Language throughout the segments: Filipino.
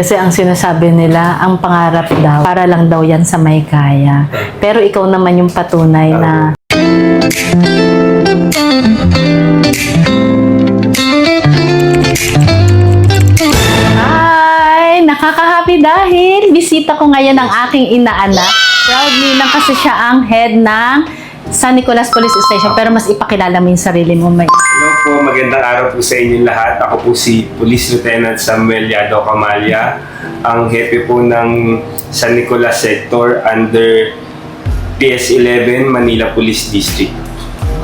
Kasi ang sinasabi nila, ang pangarap daw, para lang daw yan sa may kaya. Pero ikaw naman yung patunay na Ay, nakaka-happy dahil bisita ko ngayon ang aking inaanak. Proudly lang kasi siya ang head ng San Nicolas Police Station. Pero mas ipakilala mo yung sarili mo. May... Hello po, magandang araw po sa inyong lahat. Ako po si Police Lieutenant Samuel Yado Camalya, ang hepe po ng San Nicolas Sector under PS11 Manila Police District.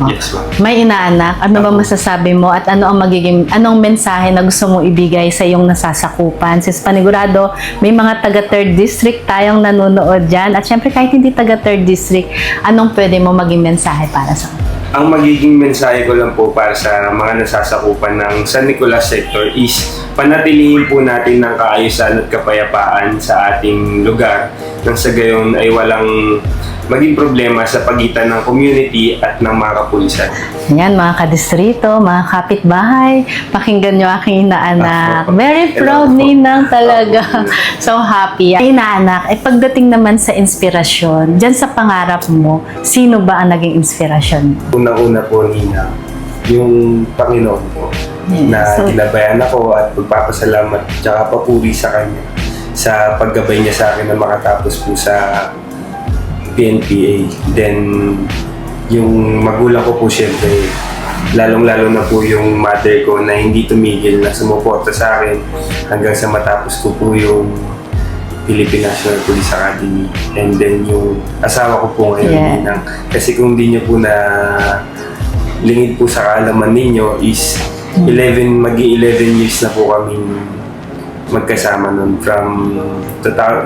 Yes, ma'am. May inaanak, ano ba masasabi mo at ano ang magiging anong mensahe na gusto mong ibigay sa iyong nasasakupan? Sis panigurado, may mga taga 3rd district tayong nanonood diyan at syempre kahit hindi taga 3rd district, anong pwede mo maging mensahe para sa kanila? Ang magiging mensahe ko lang po para sa mga nasasakupan ng San Nicolas Sector is panatilihin po natin ng kaayusan at kapayapaan sa ating lugar nang sa gayon ay walang maging problema sa pagitan ng community at ng mga kapulisan. Yan, mga kadistrito, mga kapitbahay, pakinggan nyo aking inaanak. Ako. Very proud po. ninang talaga. Ako. So happy. Inaanak, eh pagdating naman sa inspirasyon, dyan sa pangarap mo, sino ba ang naging inspirasyon mo? Unang-una po, Nina, yung Panginoon po Yes. na So- ginabayan ako at magpapasalamat tsaka papuri sa Kanya sa paggabay niya sa akin na makatapos po sa PNPA. Then, yung magulang ko po syempre, lalong-lalo na po yung mother ko na hindi tumigil na sumuporta sa akin hanggang sa matapos ko po yung Philippine National Police Academy. And then yung asawa ko po ngayon, Yeah. Ninang. Kasi kung di nyo po na lingid po sa kaalaman ninyo is 11, magi 11 years na po kami magkasama nun from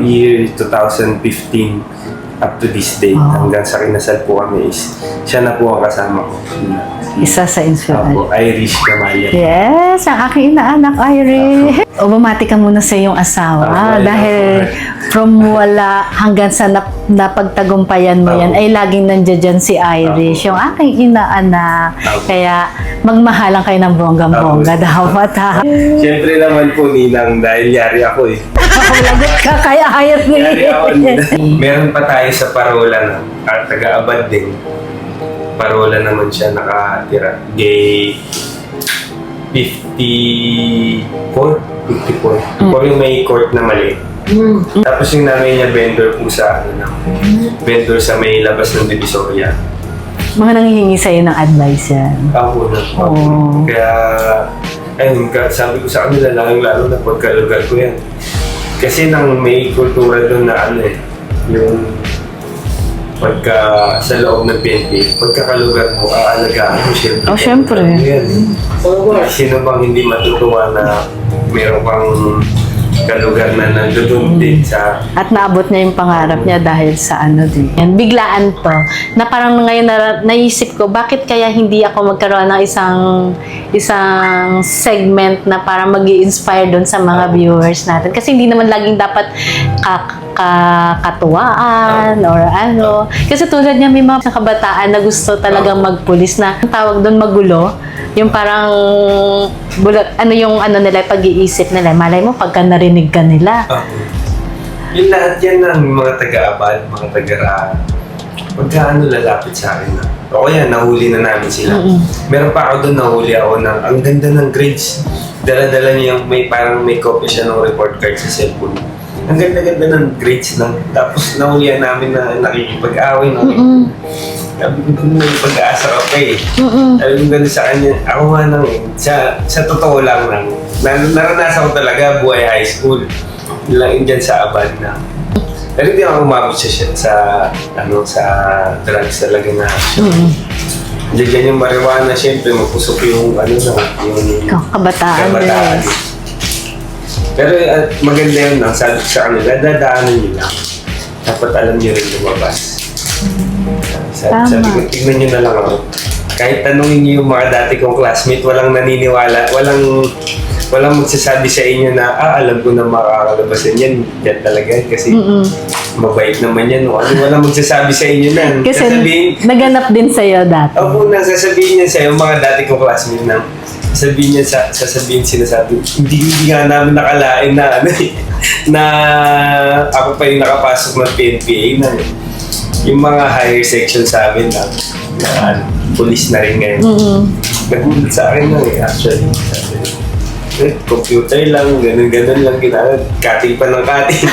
year 2015 up to this date Wow. hanggang sa kinasal po kami is siya na po ang kasama ko. Isa sa inspirasyon. Opo, Irish Kamalia. Yes, ang aking inaanak, Irie. O bumati ka muna sa iyong asawa Ako, dahil ako. from wala hanggang sa nap, napagtagumpayan mo yan, Ako. ay laging nandiyan dyan si Irish, yung aking inaanak. Ako. Kaya magmahalan kayo ng bonggang-bongga Ako. dapat ha. Siyempre naman po Ninang dahil yari ako eh. Lagot ka kay Yari ako Ninang. Irie. Meron pa tayo sa parola na at taga-abad din. Parola naman siya nakatira. Gay 54? 54. Or yung may court na mali. Tapos yung nanay niya vendor po sa ano na, vendor sa may labas ng Divisoria. Mga nanghihingi sa'yo ng advice yan. Ako na po. Oo. Kaya, ayun, ka- sabi ko sa kanila, lalo lalo na pagkalugar ko yan. Kasi nang may kultura doon na ano eh, yung pagka sa loob ng PNP, pagkakalugar mo, aalagaan mo syempre. Oh, syempre. Yan. Sino bang hindi matutuwa na 没有帮 kalugar na nandoon din sa At naabot niya yung pangarap niya dahil sa ano din. Yan, biglaan to. Na parang ngayon na, naisip ko, bakit kaya hindi ako magkaroon ng isang isang segment na para mag inspire doon sa mga viewers natin. Kasi hindi naman laging dapat ka, ka- katuwaan or ano. Kasi tulad niya, may mga kabataan na gusto talagang magpulis na ang tawag doon magulo. Yung parang bulat, ano yung ano nila, pag-iisip nila. Malay mo, pagka narinig ka nila, Ah. Yung lahat yan ng mga taga-abad, mga taga-raan. Pagka ano lalapit sa akin na, o yan, nahuli na namin sila. Mm-mm. Meron pa ako doon, nahuli ako ng, ang ganda ng grades. Dala-dala niya yung may parang may copy siya ng report card sa cellphone. Ang ganda-ganda ng grades lang. Tapos nahulihan namin na nakikipag-away. No? Mm-mm. Sabi ko, may pag-asa ka pa eh. Mm-mm. Sabi ko sa kanya, ako nga nang, sa, sa totoo lang lang, na, naranasan ko talaga buhay high school. Lang dyan sa abad na. Pero hindi ako umabot siya sa, ano, sa drugs talaga na. Mm. Diyan yung marijuana, syempre, magpusok yung, ano na, yung Kabataan kabataan. yes. Pero uh, maganda yun lang, sabi sa kanila, dadaanan nyo lang. Dapat alam nyo rin lumabas. Sabi, Tama. sabi ko, tignan nyo na lang ako. Kahit tanungin nyo yung mga dati kong classmate, walang naniniwala, walang walang magsasabi sa inyo na, ah, alam ko na makakalabasan yan. Yan talaga yan kasi Mm-mm. mabait naman yan. No? Ano, walang magsasabi sa inyo na. Kasi Sasabihin, naganap din sa'yo dati. ako nang sasabihin niya sa'yo, mga dati kong classmate na, sabihin niya, sa, sasabihin sinasabi, hindi, hindi nga namin nakalain na, ano eh, na ako pa yung nakapasok ng PNPA na yung mga higher section sa amin na, na police na rin ngayon. Mm. Nagulat sa akin lang eh, actually. Sabi, eh, computer lang, ganun-ganun lang ginagawa. Cutting pa ng cutting.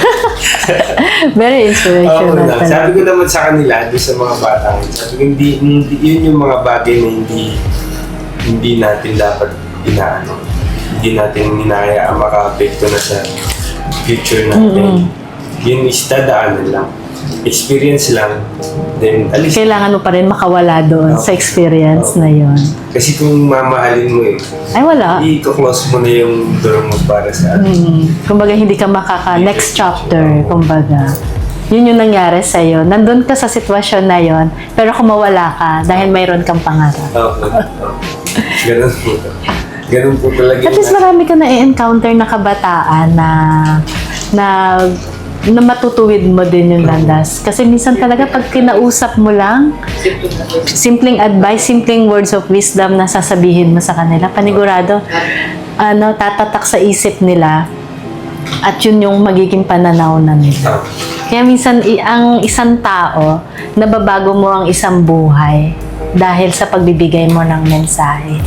Very Oo inspirational na. Sabi ko naman sa kanila, doon sa mga bata, sabi ko, hindi, hindi, yun yung mga bagay na hindi hindi natin dapat inaano. Hindi natin hinahayaan maka-apekto na sa future natin. Yun is dadaanan lang. Experience lang. Then, alis. Kailangan mo pa rin makawala doon sa experience na yon. Kasi kung mamahalin mo eh, Ay, wala. i-close mo na yung door mo para sa Mm. Kumbaga, hindi ka makaka next chapter, kumbaga. Yun yung nangyari sa'yo. Nandun ka sa sitwasyon na yon, pero kung mawala ka dahil mayroon kang pangarap. Oo. Ganun po. Ganun po talaga. At least marami ka na encounter na kabataan na na na matutuwid mo din yung landas. Kasi minsan talaga pag kinausap mo lang, simpleng advice, simpleng words of wisdom na sasabihin mo sa kanila, panigurado, ano, tatatak sa isip nila at yun yung magiging pananaw na nila. Kaya minsan ang isang tao, nababago mo ang isang buhay dahil sa pagbibigay mo ng mensahe.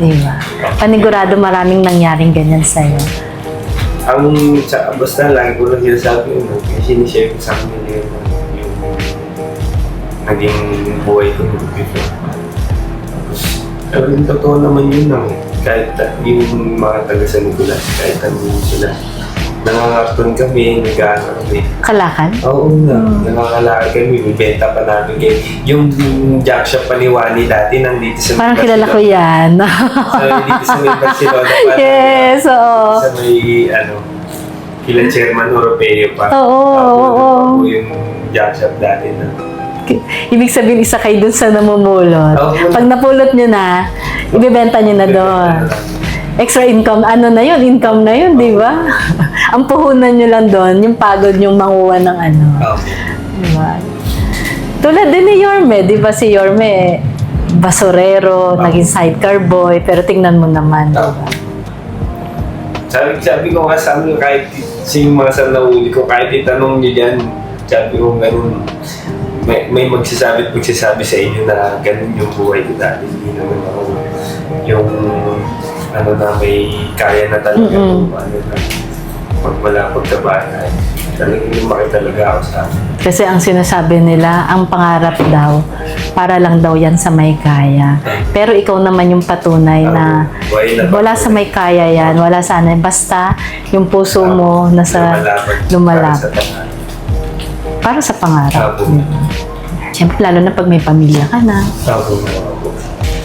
Di ba? Panigurado maraming nangyaring ganyan sa'yo. Ang sa, basta lagi ko lang sinasabi yun, kasi sinishare ko sa kanila yun, yung naging buhay ko before. Tapos, yung totoo naman yun lang eh. Kahit yung mga taga San Nicolas, kahit ano sila, nangangarton kami, nag-ano kami. Kalakan? Oo nga, nangangalakad kami, bibenta pa namin kayo. Yung jack shop pa ni Wani dati, nandito sa Parang kilala ko yan. So, dito sa may Barcelona pa. yes, oo. Sa may, ano, kila Chairman Europeo pa. Oo, Ako, oo, oo. yung jack shop dati na. Ibig sabihin, isa kayo dun sa namumulot. Oo. Pag napulot nyo na, ibibenta nyo na doon. Extra income, ano na yun? Income na yun, di ba? Ang puhunan nyo lang doon, yung pagod yung manguha ng ano. Oo. Di ba? Tulad din ni Yorme, di ba si Yorme, basurero, naging sidecar boy, pero tingnan mo naman. di ba? Sabi, sabi ko nga sa amin, kahit sino mga sa nahuli ko, kahit itanong nyo dyan, sabi ko ganun, may, may magsasabi at magsasabi sa inyo na ganun yung buhay ko dati. Hindi naman ako yung ano na may kaya na talaga. Mm-mm. Ano pag wala pagkabata, talagang lumaki talaga ako sa. Kasi ang sinasabi nila, ang pangarap daw, para lang daw yan sa may kaya. Pero ikaw naman yung patunay na wala sa may kaya yan, wala sana. Basta yung puso mo nasa lumalapit Para sa pangarap. Siyempre, lalo na pag may pamilya ka na. Ako.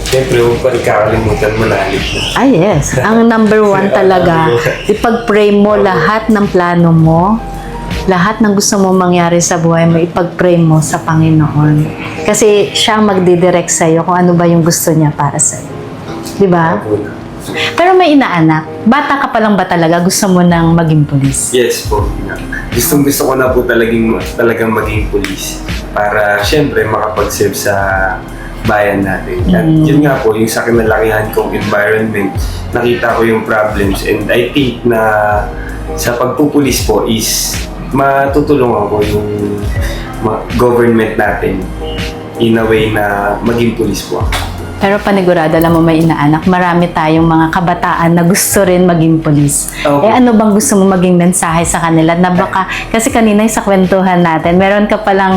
Siyempre, huwag pa rin kakalimutan manalig na. Ah, yes. Ang number one talaga, ipag-pray mo lahat ng plano mo, lahat ng gusto mo mangyari sa buhay mo, ipag-pray mo sa Panginoon. Kasi siya ang magdidirect sa'yo kung ano ba yung gusto niya para sa'yo. Di ba? Pero may inaanak. Bata ka pa lang ba talaga? Gusto mo nang maging pulis? Yes po. Gustong gusto ko na po talagang, talagang maging police para syempre makapag-serve sa bayan natin. At Mm. yun nga po, yung sa kinalakihan kong environment, nakita ko yung problems and I think na sa pagpupulis po is matutulungan ko yung government natin in a way na maging pulis po ako. Pero panigurado, alam mo may inaanak, marami tayong mga kabataan na gusto rin maging pulis. Oo. Eh ano bang gusto mo maging mensahe sa kanila? Na baka, kasi kanina sa kwentuhan natin, meron ka palang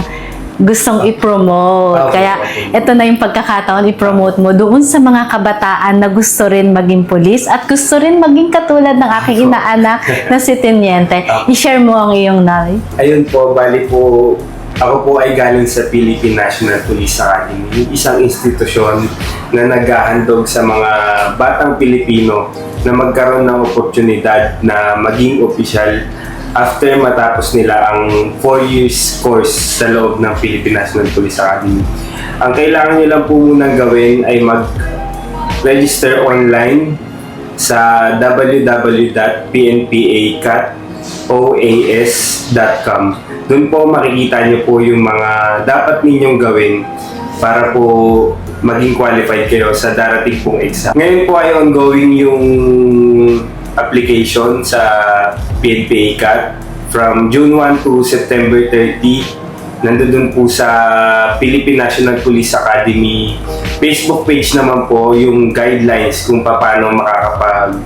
gustong i-promote. Oo, Kaya oo. ito na yung pagkakataon, i-promote mo doon sa mga kabataan na gusto rin maging pulis at gusto rin maging katulad ng aking inaanak na si Teniente. I-share mo ang iyong knowledge. Ayun po, bali po, ako po ay galing sa Philippine National Police Academy, isang institusyon na naghahandog sa mga batang Pilipino na magkaroon ng oportunidad na maging opisyal after matapos nila ang 4 years course sa loob ng Philippine National Police Academy. Ang kailangan nyo lang po munang gawin ay mag-register online sa www.pnpacat.oas.com. Doon po makikita niyo po yung mga dapat ninyong gawin para po maging qualified kayo sa darating pong exam. Ngayon po ay ongoing yung application sa PNPA CAT from June 1 to September 30. Nandun po sa Philippine National Police Academy Facebook page naman po yung guidelines kung paano makakapag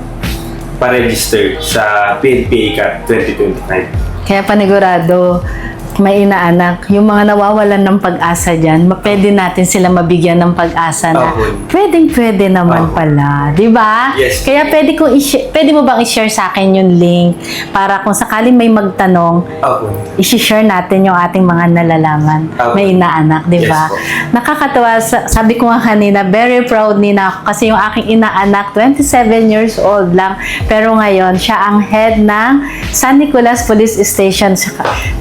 pa-register sa PNPA CAT 2025. Kaya panigurado, may inaanak, yung mga nawawalan ng pag-asa dyan, pwede natin sila mabigyan ng pag-asa na Opo. pwedeng pwede naman Opo. pala. Di ba? Yes. Kaya pwede, kong i- pwede mo bang i-share sa akin yung link para kung sakaling may magtanong, Opo. i-share natin yung ating mga nalalaman. Opo. May inaanak, di Yes ba? po. Nakakatawa, sa- sabi ko nga kanina, very proud nina ako kasi yung aking inaanak, 27 years old lang. Pero ngayon, siya ang head ng San Nicolas Police Station.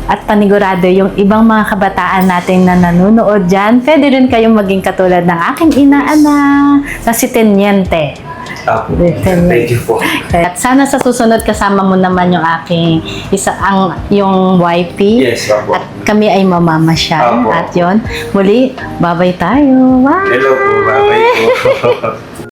At panigurado, yung ibang mga kabataan natin na nanonood dyan, pwede rin kayong maging katulad ng aking inaanak na si Teniente. Teniente. Thank you po. At sana sa susunod kasama mo naman yung aking isa ang yung YP. Yes, opo. At kami ay mamamasyal. Opo. At yon muli, babay tayo. Bye! Hello po, bye-bye po.